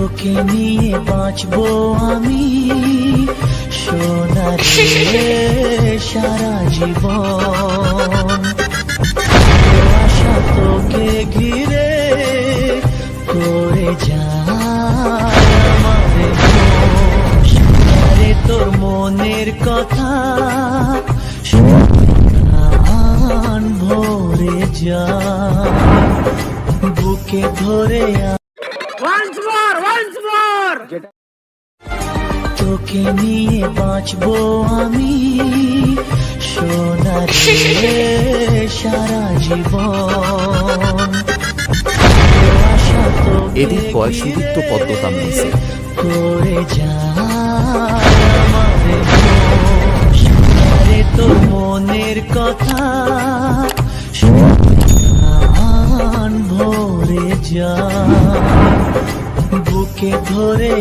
তোকে নিয়ে বাঁচবো আমি। সোনারে সারা জীবন। আশা তোকে ঘিরে করে বশ। তোর মনের কথা ভরে যায় বুকে ধরে Once more, once more. তোকে নিয়ে বাঁচবো আমি সোনারে সারা জীবন তোকে এদের বয়স উদিত্য পদ্মতাম নিছে করে আমারে বশ। মনের কথা যায় বুকে ধরে